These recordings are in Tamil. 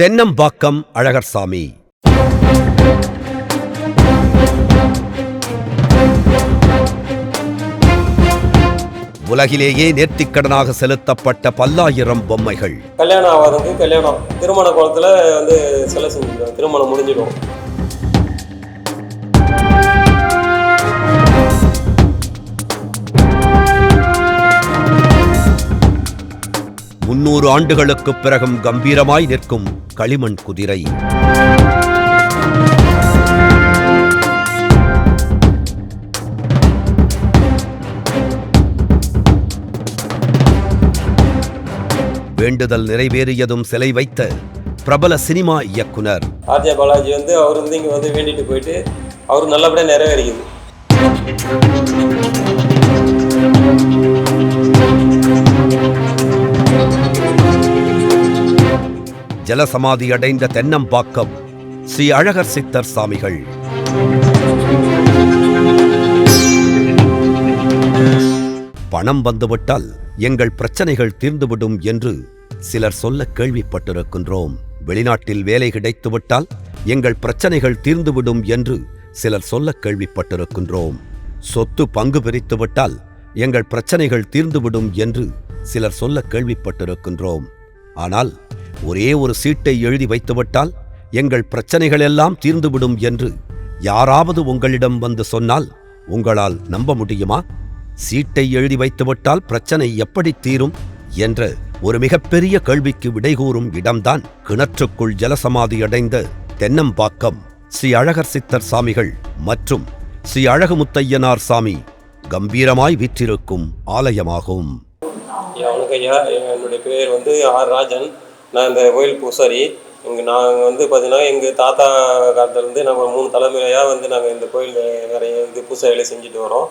தென்னம்பாக்கம் அழகர்சாமி. உலகிலேயே நேர்த்திக்கடனாக செலுத்தப்பட்ட பல்லாயிரம் பொம்மைகள். கல்யாணம் ஆகாதவங்க கல்யாணம். திருமண குளத்துல வந்து சிலை திருமணம் முடிஞ்சிடும். முன்னூறு ஆண்டுகளுக்குப் பிறகும் கம்பீரமாய் நிற்கும் களிமண் குதிரை. வேண்டுதல் நிறைவேறியதும் சிலை வைத்த பிரபல சினிமா இயக்குனர். ஆர்ஜே பாலாஜி வந்து அவர் வந்து இங்கே வந்து வேண்டிட்டு போயிட்டு அவர் நல்லபடியாக நிறைவேறியது ஜலசமாதி அடைந்த தென்னம்பாக்கம். ஸ்ரீ அழகர் சித்தர் சாமிகள். பணம் வந்துவிட்டால் எங்கள் பிரச்சனைகள் தீர்ந்துவிடும் என்று சிலர் சொல்ல கேள்விப்பட்டிருக்கின்றோம். வெளிநாட்டில் வேலை கிடைத்துவிட்டால் எங்கள் பிரச்சனைகள் தீர்ந்துவிடும் என்று சிலர் சொல்ல கேள்விப்பட்டிருக்கின்றோம். சொத்து பங்கு பிரித்துவிட்டால் எங்கள் பிரச்சனைகள் தீர்ந்துவிடும் என்று சிலர் சொல்ல கேள்விப்பட்டிருக்கின்றோம். ஆனால் ஒரே ஒரு சீட்டை எழுதி வைத்துவிட்டால் எங்கள் பிரச்சனைகள் எல்லாம் தீர்ந்துவிடும் என்று யாராவது உங்களிடம் வந்து சொன்னால் உங்களால் நம்ப முடியுமா? சீட்டை எழுதி வைத்துவிட்டால் பிரச்சனை எப்படி தீரும்? என்ற ஒரு மிகப்பெரிய கேள்விக்கு விடைகூறும் இடம்தான் கிணற்றுக்குள் ஜலசமாதி அடைந்த தென்னம்பாக்கம் ஸ்ரீ அழகர் சித்தர் சாமிகள் மற்றும் ஸ்ரீ அழகுமுத்தையனார் சாமி கம்பீரமாய் விற்றிருக்கும் ஆலயமாகும். என்னுடைய பேர் வந்து ஆர் ராஜன். நான் இந்த கோயில் பூசாரி இங்கே நாங்கள் வந்து பார்த்தீங்கன்னா எங்கள் தாத்தா காலத்துலேருந்து நாங்கள் மூணு தலைமுறையாக வந்து நாங்கள் இந்த கோயில் நிறைய வந்து பூசை செஞ்சுட்டு வரோம்.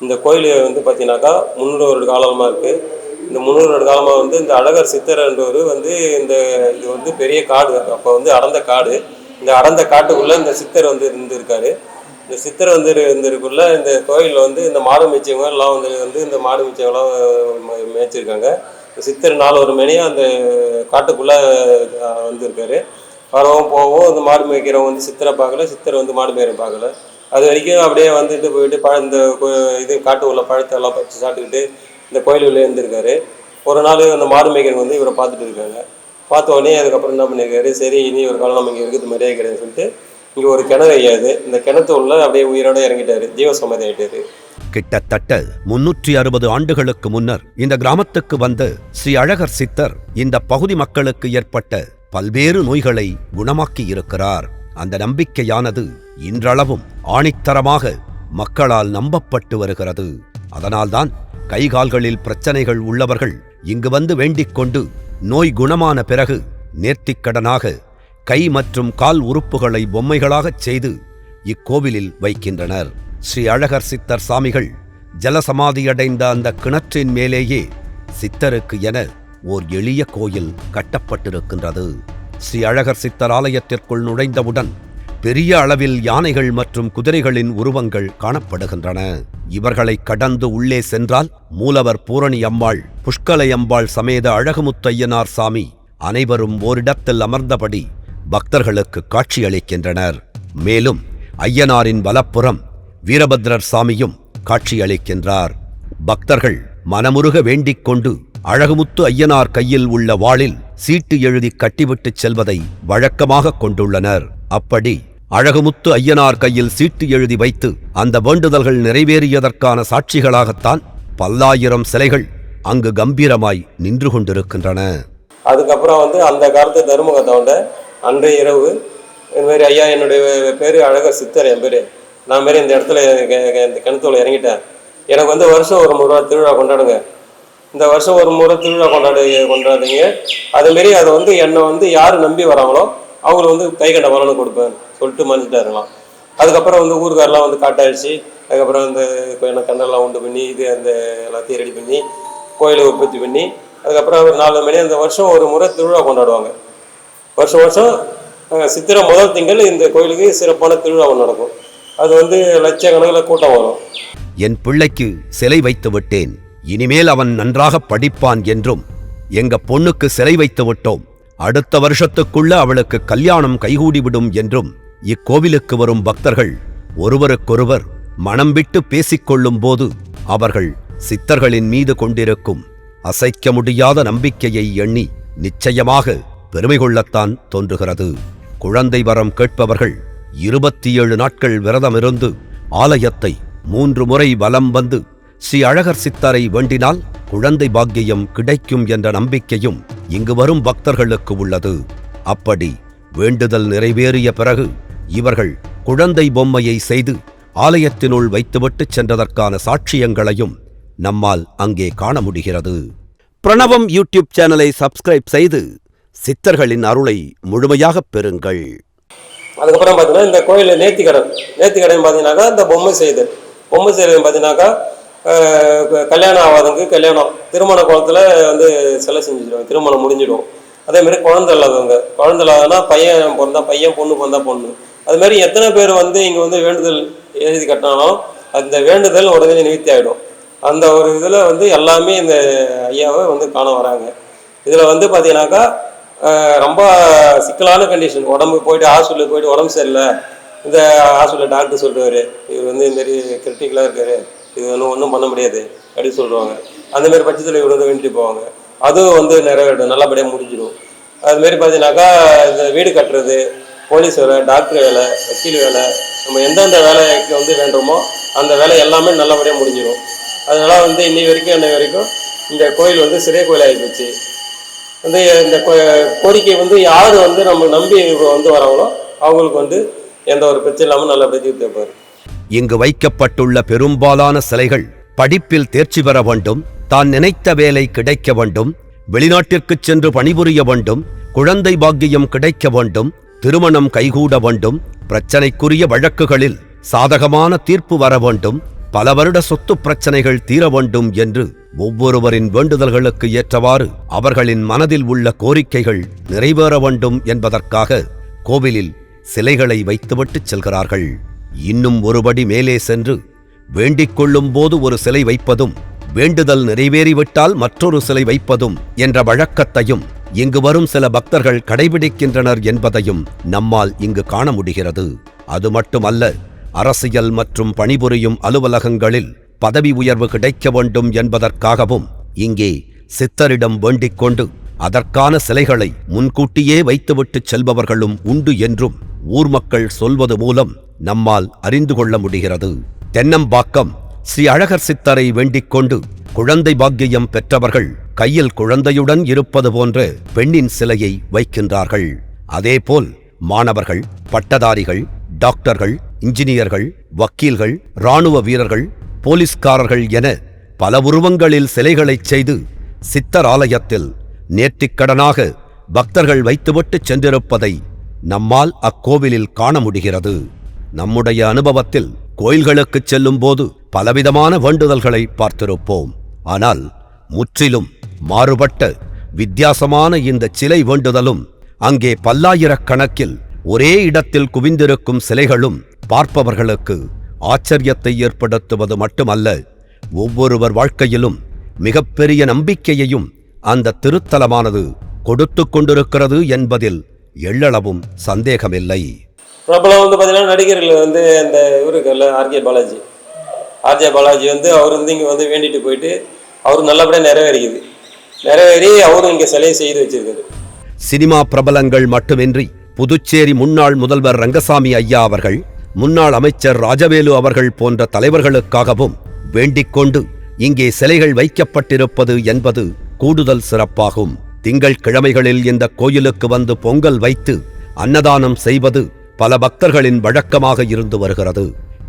இந்த கோயில் வந்து பார்த்தீங்கன்னாக்கா முந்நூறு வருட காலமாக இருக்குது இந்த முந்நூறு வருட காலமாக வந்து இந்த அழகர் சித்தரன்றவர் வந்து இந்த இது வந்து பெரிய காடு அப்போ வந்து அடர்ந்த காடு. இந்த அடர்ந்த காட்டுக்குள்ளே இந்த சித்தர் வந்து இருந்திருக்காரு. இந்த சித்தர் வந்து இருந்திருக்குள்ள இந்த கோயிலில் வந்து இந்த மாடு மேய்ச்சவங்க எல்லாம் வந்து வந்து இந்த மாடு மேய்ச்சவங்களாம் மே- மேய்ச்சிருக்காங்க. சித்தர் நாலு ஒரு மணியாக அந்த காட்டுக்குள்ளே வந்திருக்காரு. வரவும் போகவும் அந்த மாடு மேய்க்கிறவங்க வந்து சித்தரை பார்க்கல சித்தர் வந்து மாடு மேய்ற பார்க்கல. அது வரைக்கும் அப்படியே வந்துட்டு போயிட்டு பழ இந்த கோ- இது காட்டு உள்ள பழத்தை எல்லாம் பறிச்சு சாப்பிட்டுக்கிட்டு இந்த கோயில் உள்ளே இருந்திருக்காரு. ஒரு நாள் அந்த மாடு மேய்க்கிறவங்க வந்து இவரை பார்த்துட்டு இருக்காங்க. பார்த்த உடனே அதுக்கப்புறம் என்ன பண்ணியிருக்காரு சரி இனி ஒரு காலம் நம்ம இங்கே இருக்குது மாதிரியே கிடையாதுன்னு சொல்லிட்டு இங்கே ஒரு கிணறு ஐயாது. இந்த கிணத்து உள்ள அப்படியே உயிரோட இறங்கிட்டாரு. ஜீவசமாதி ஆகிட்டாரு கிட்டத்தட்ட முன்னூற்றி அறுபது ஆண்டுகளுக்கு முன்னர் இந்த கிராமத்துக்கு வந்த ஸ்ரீ அழகர் சித்தர் இந்த பகுதி மக்களுக்கு ஏற்பட்ட பல்வேறு நோய்களை குணமாக்கி இருக்கிறார் அந்த நம்பிக்கையானது இன்றளவும் ஆணித்தரமாக மக்களால் நம்பப்பட்டு வருகிறது. அதனால்தான் கை கால்களில் பிரச்சனைகள் உள்ளவர்கள் இங்கு வந்து வேண்டிக் கொண்டு நோய் குணமான பிறகு நேர்த்திக்கடனாக கை மற்றும் கால் உறுப்புகளை பொம்மைகளாகச் செய்து இக்கோவிலில் வைக்கின்றனர். ஸ்ரீ அழகர் சித்தர் சாமிகள் ஜலசமாதியடைந்த அந்த கிணற்றின் மேலேயே சித்தருக்கு என ஓர் எளிய கோயில் கட்டப்பட்டிருக்கின்றது. ஸ்ரீ அழகர் சித்தர் ஆலயத்திற்குள் நுழைந்தவுடன் பெரிய அளவில் யானைகள் மற்றும் குதிரைகளின் உருவங்கள் காணப்படுகின்றன. இவர்களை கடந்து உள்ளே சென்றால் மூலவர் பூரணி அம்பாள் புஷ்கலை அம்பாள் சமேத அழகுமுத்தையனார் சாமி அனைவரும் ஓரிடத்தில் அமர்ந்தபடி பக்தர்களுக்கு காட்சியளிக்கின்றனர். மேலும் ஐயனாரின் வலப்புறம் வீரபத்ரர் சாமியும் காட்சியளிக்கின்றார். பக்தர்கள் மனமுருக வேண்டிக் கொண்டு அழகுமுத்து ஐயனார் கையில் உள்ள வாளில் சீட்டு எழுதி கட்டிவிட்டுச் செல்வதை வழக்கமாக கொண்டுள்ளனர். அப்படி அழகுமுத்து ஐயனார் கையில் சீட்டு எழுதி வைத்து அந்த வேண்டுதல்கள் நிறைவேறியதற்கான சாட்சிகளாகத்தான் பல்லாயிரம் சிலைகள் அங்கு கம்பீரமாய் நின்று கொண்டிருக்கின்றன. அதுக்கப்புறம் வந்து அந்த காலத்து தருமுகத்தோண்ட அன்றைய இரவு இந்த மாதிரி ஐயா என்னுடைய பேர் அழக சித்தர் என் பேர். நான் மாரி இந்த இடத்துல கெ- இந்த கிணத்துல இறங்கிட்டேன். எனக்கு வந்து வருஷம் ஒரு முறை திருவிழா கொண்டாடுங்க. இந்த வருஷம் ஒரு முறை திருவிழா கொண்டாடு கொண்டாடுங்க அதுமாரி அதை வந்து என்னை வந்து யார் நம்பி வராங்களோ அவங்கள வந்து கை கண்ட பலனை கொடுப்பேன் சொல்லிட்டு மன்னிச்சிட்டாருங்களாம் அதுக்கப்புறம் வந்து ஊருக்காரெல்லாம் வந்து காட்டழிச்சு அதுக்கப்புறம் இந்த எனக்கு கண்ணெல்லாம் உண்டு பண்ணி இது அந்த எல்லாத்தையும் ரெடி பண்ணி கோயிலை உற்பத்தி பண்ணி அதுக்கப்புறம் ஒரு நாலு மணி அந்த வருஷம் ஒரு முறை திருவிழா கொண்டாடுவாங்க. வருஷம் வருஷம் சித்திரை முதல் திங்கள் இந்த கோயிலுக்கு சிறப்பான திருவிழா ஒன்று நடக்கும். அது வந்து லட்சக்கணக்கில் கூட்டம் வரும். என் பிள்ளைக்கு சிலை வைத்து விட்டேன். இனிமேல் அவன் நன்றாக படிப்பான் என்றும் எங்க பொண்ணுக்கு சிலை வைத்து விட்டோம். அடுத்த வருஷத்துக்குள்ள அவளுக்கு கல்யாணம் கைகூடிவிடும் என்றும் இக்கோவிலுக்கு வரும் பக்தர்கள் ஒருவருக்கொருவர் மனம் விட்டு பேசிக்கொள்ளும் போது அவர்கள் சித்தர்களின் மீது கொண்டிருக்கும் அசைக்க முடியாத நம்பிக்கையை எண்ணி நிச்சயமாக பெருமை கொள்ளத்தான் தோன்றுகிறது. குழந்தை வரம் கேட்பவர்கள் இருபத்தி ஏழு நாட்கள் விரதமிருந்து ஆலயத்தை மூன்று முறை வலம் வந்து ஸ்ரீ அழகர் சித்தரை வேண்டினால் குழந்தை பாக்கியம் கிடைக்கும் என்ற நம்பிக்கையும் இங்கு வரும் பக்தர்களுக்கு உள்ளது. அப்படி வேண்டுதல் நிறைவேறிய பிறகு இவர்கள் குழந்தை பொம்மையை செய்து ஆலயத்தினுள் வைத்துவிட்டு சென்றதற்கான சாட்சியங்களையும் நம்மால் அங்கே காண முடிகிறது. பிரணவம் யூடியூப் சேனலை சப்ஸ்கிரைப் செய்து சித்தர்களின் அருளை முழுமையாகப் பெறுங்கள். அதுக்கப்புறம் பார்த்தீங்கன்னா இந்த கோயிலில் நேர்த்திக்கடன் நேர்த்திக்கடன் பார்த்தீங்கன்னாக்கா இந்த பொம்மை செய்தல் பொம்மை செய்தல் பார்த்தீங்கன்னாக்கா கல்யாணம் ஆகாதவங்க கல்யாணம் திருமண குளத்துல வந்து சிலை செஞ்சுடுவாங்க திருமணம் முடிஞ்சிடும். அதேமாரி குழந்தை இல்லாதவங்க குழந்தை இல்லாதனா பையன் பிறந்தா பையன் பொண்ணு பிறந்தா பொண்ணு. அதுமாரி எத்தனை பேர் வந்து இங்கே வந்து வேண்டுதல் எழுதி கட்டினாலும் அந்த வேண்டுதல் உடனே நிவர்த்தி ஆகிடும் அந்த ஒரு இதில் வந்து எல்லாமே இந்த ஐயாவை வந்து காண வராங்க. இதில் வந்து பார்த்தீங்கன்னாக்கா ரொம்ப சிக்கலான கண்டிஷன் உடம்பு போயிட்டு ஹாஸ்பிட்டலுக்கு போயிட்டு உடம்பு சரியில்லை. இந்த ஹாஸ்பிட்டலில் டாக்டர் சொல்லுவார் இவர் வந்து இந்தமாரி கிரிட்டிக்கலாக இருக்கார். இது ஒன்றும் ஒன்றும் பண்ண முடியாது. அப்படின்னு சொல்லுவாங்க அந்தமாரி பட்சத்தில் இவர் வந்து வேண்டிட்டு போவாங்க. அதுவும் வந்து நிறைவேறும் நல்லபடியாக முடிஞ்சிடும். அதுமாரி பார்த்தீங்கன்னாக்கா இந்த வீடு கட்டுறது போலீஸ் வேலை டாக்டர் வேலை வக்கீல் வேலை நம்ம எந்தெந்த வேலைக்கு வந்து வேண்டுமோ அந்த வேலை எல்லாமே நல்லபடியாக முடிஞ்சிடும். அதனால் வந்து இன்னி வரைக்கும் இன்னை வரைக்கும் இந்த கோயில் வந்து சிறை கோயில் ஆகிப்போச்சு வந்து இந்த கோரிக்கை வந்து யார் வந்து நம்ம நம்பி வந்து வராங்களோ அவங்களுக்கு வந்து எந்த ஒரு பிரச்சனை இல்லாமல் நல்லபடியாக தீர்த்து வைப்பார். இங்கு வைக்கப்பட்டுள்ள பெரும்பாலான சிலைகள் படிப்பில் தேர்ச்சி பெற வேண்டும் தான் நினைத்த வேலை கிடைக்க வேண்டும் வெளிநாட்டிற்கு சென்று பணிபுரிய வேண்டும் குழந்தை பாக்கியம் கிடைக்க வேண்டும் திருமணம் கைகூட வேண்டும் பிரச்சனைக்குரிய வழக்குகளில் சாதகமான தீர்ப்பு வர வேண்டும் பல வருட சொத்து பிரச்சனைகள் தீர வேண்டும் என்று ஒவ்வொருவரின் வேண்டுதல்களுக்கு ஏற்றவாறு அவர்களின் மனதில் உள்ள கோரிக்கைகள் நிறைவேற வேண்டும் என்பதற்காக கோவிலில் சிலைகளை வைத்துவிட்டு செல்கிறார்கள். இன்னும் ஒருபடி மேலே சென்று வேண்டிக் கொள்ளும் போது ஒரு சிலை வைப்பதும் வேண்டுதல் நிறைவேறிவிட்டால் மற்றொரு சிலை வைப்பதும் என்ற வழக்கத்தையும் இங்கு வரும் சில பக்தர்கள் கடைபிடிக்கின்றனர் என்பதையும் நம்மால் இங்கு காண முடிகிறது. அது மட்டுமல்ல அரசியல் மற்றும் பணிபுரியும் அலுவலகங்களில் பதவி உயர்வு கிடைக்க வேண்டும் என்பதற்காகவும் இங்கே சித்தரிடம் வேண்டிக் கொண்டு அதற்கான சிலைகளை முன்கூட்டியே வைத்துவிட்டு செல்பவர்களும் உண்டு என்றும் ஊர் மக்கள் சொல்வது மூலம் நம்மால் அறிந்து கொள்ள முடிகிறது. தென்னம்பாக்கம் ஸ்ரீ அழகர் சித்தரை வேண்டிக் கொண்டு குழந்தை பாக்கியம் பெற்றவர்கள் கையில் குழந்தையுடன் இருப்பது போன்ற பெண்ணின் சிலையை வைக்கின்றார்கள். அதேபோல் மாணவர்கள் பட்டதாரிகள் டாக்டர்கள் இன்ஜினியர்கள் வக்கீல்கள் இராணுவ வீரர்கள் போலீஸ்காரர்கள் என பல உருவங்களில் சிலைகளைச் செய்து சித்தர் ஆலயத்தில் நேர்த்திக்கடனாக பக்தர்கள் வைத்துவிட்டு சென்றிருப்பதை நம்மால் அக்கோவிலில் காண முடிகிறது. நம்முடைய அனுபவத்தில் கோயில்களுக்குச் செல்லும்போது பலவிதமான வேண்டுதல்களை பார்த்திருப்போம். ஆனால் முற்றிலும் மாறுபட்ட வித்தியாசமான இந்த சிலை வேண்டுதலும் அங்கே பல்லாயிரக்கணக்கில் ஒரே இடத்தில் குவிந்திருக்கும் சிலைகளும் பார்ப்பவர்களுக்கு ஆச்சரியத்தை ஏற்படுத்துவது மட்டுமல்ல ஒவ்வொருவர் வாழ்க்கையிலும் மிகப்பெரிய நம்பிக்கையையும் அந்த திருத்தலமானது கொடுத்து கொண்டிருக்கிறது என்பதில் எள்ளளவும் சந்தேகமில்லை. பிரபலம் வந்து பார்த்தீங்கன்னா நடிகர்கள் வந்து அந்த இவரு இருக்கார்ல ஆர்கே பாலாஜி. ஆர்ஜே பாலாஜி வந்து அவர் வந்து இங்கே வந்து வேண்டிட்டு போயிட்டு அவர் நல்லபடியாக நிறைவேறிக்குது. நிறைவேறி அவரும் இங்கே சிலையை செய்து வச்சிருக்காரு. சினிமா பிரபலங்கள் மட்டுமின்றி புதுச்சேரி முன்னாள் முதல்வர் ரங்கசாமி ஐயா அவர்கள் முன்னாள் அமைச்சர் ராஜவேலு அவர்கள் போன்ற தலைவர்களுக்காகவும் வேண்டிக் கொண்டு இங்கே சிலைகள் வைக்கப்பட்டிருப்பது என்பது கூடுதல் சிறப்பாகும். திங்கள் கிழமைகளில் இந்த கோயிலுக்கு வந்து பொங்கல் வைத்து அன்னதானம் செய்வது பல பக்தர்களின் வழக்கமாக இருந்து வருகிறது.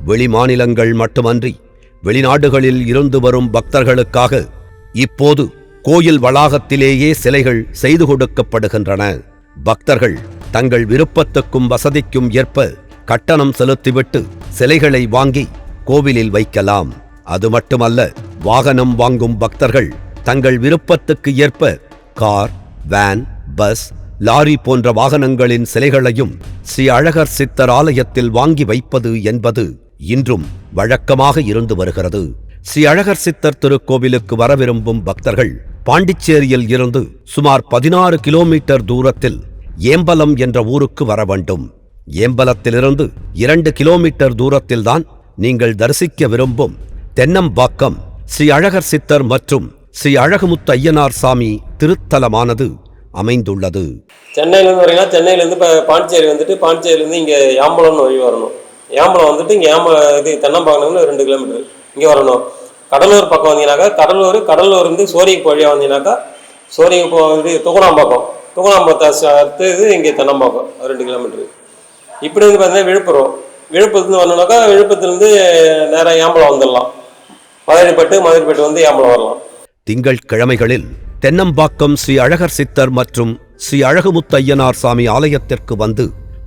வெளி மாநிலங்கள் மட்டுமன்றி வெளிநாடுகளில் இருந்து வரும் பக்தர்களுக்காக இப்போது கோயில் வளாகத்திலேயே சிலைகள் செய்து கொடுக்கப்படுகின்றன. பக்தர்கள் தங்கள் விருப்பத்துக்கும் வசதிக்கும் ஏற்ப கட்டணம் செலுத்திவிட்டு சிலைகளை வாங்கி கோவிலில் வைக்கலாம். அது மட்டுமல்ல வாகனம் வாங்கும் பக்தர்கள் தங்கள் விருப்பத்துக்கு ஏற்ப கார் வேன் பஸ் லாரி போன்ற வாகனங்களின் சிலைகளையும் ஸ்ரீ அழகர் சித்தர் ஆலயத்தில் வாங்கி வைப்பது என்பது இன்றும் வழக்கமாக இருந்து வருகிறது. ஸ்ரீ அழகர் சித்தர் திருக்கோவிலுக்கு வர விரும்பும் பக்தர்கள் பாண்டிச்சேரியில் இருந்து சுமார் பதினாறு கிலோமீட்டர் தூரத்தில் ஏம்பலம் என்ற ஊருக்கு வர வேண்டும். ஏம்பலத்திலிருந்து இரண்டு கிலோமீட்டர் தூரத்தில்தான் நீங்கள் தரிசிக்க விரும்பும் தென்னம்பாக்கம் ஸ்ரீ அழகர் சித்தர் மற்றும் ஸ்ரீ அழகுமுத்து ஐயனார் சாமி திருத்தலமானது அமைந்துள்ளது. சென்னையிலேருந்து வரீங்கன்னா சென்னையிலேருந்து இப்போ பாண்டிச்சேரி வந்துட்டு பாண்டிச்சேரியிலேருந்து இங்கே யாம்பலம்னு வழி வரணும். ஏம்பலம் வந்துட்டு இங்கே ஏம்ப இது தென்னம்பாக்கம்னு ரெண்டு கிலோமீட்டர் இங்கே வரணும். கடலூர் பக்கம் வந்தீங்கன்னாக்கா கடலூர் கடலூர் இருந்து சோரிக்கு வழியாக வந்தீங்கன்னாக்கா சோரிக்கு வந்து துகுணாம்பாக்கம் துகுணாம்பாக்கத்தை அடுத்து இங்கே தென்னம்பாக்கம் ரெண்டு கிலோமீட்டர். இப்படி வந்து பார்த்தீங்கன்னா விழுப்புரம். விழுப்புரத்துலேருந்து வரணும்னாக்கா விழுப்புரத்துலேருந்து நேராக ஏம்பலம் வந்துடலாம். மதுரைப்பட்டு மதுரைப்பட்டு வந்து ஏம்பலம் வரலாம். திங்கள் கிழமைகளில் தென்னம்பாக்கம் ஸ்ரீ அழகர் சித்தர் மற்றும் ஸ்ரீ அழகுமுத்தையனார் சாமி ஆலயத்திற்கு வந்து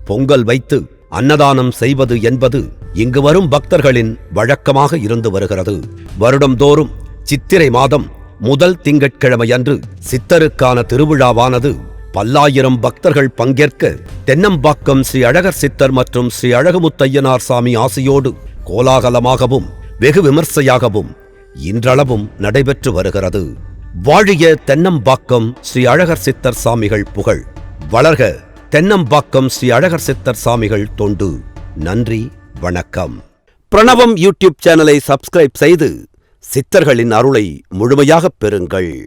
பொங்கல் வைத்து அன்னதானம் செய்வது என்பது இங்கு வரும் பக்தர்களின் வழக்கமாக இருந்து வருகிறது. வருடம்தோறும் சித்திரை மாதம் முதல் திங்கட்கிழமையன்று சித்தருக்கான திருவிழாவானது பல்லாயிரம் பக்தர்கள் பங்கேற்க தென்னம்பாக்கம் ஸ்ரீ அழகர் சித்தர் மற்றும் ஸ்ரீ அழகுமுத்தையனார் சாமி ஆசையோடு கோலாகலமாகவும் வெகு விமர்சையாகவும் இன்றளவும் நடைபெற்று வருகிறது. வாழிய தென்னம்பாக்கம் ஸ்ரீ அழகர் சித்தர் சாமிகள் புகழ். வளர்க தென்னம்பாக்கம் ஸ்ரீ அழகர் சித்தர் சாமிகள் தொண்டு. நன்றி வணக்கம். பிரணவம் யூடியூப் சேனலை சப்ஸ்கிரைப் செய்து சித்தர்களின் அருளை முழுமையாகப் பெறுங்கள்.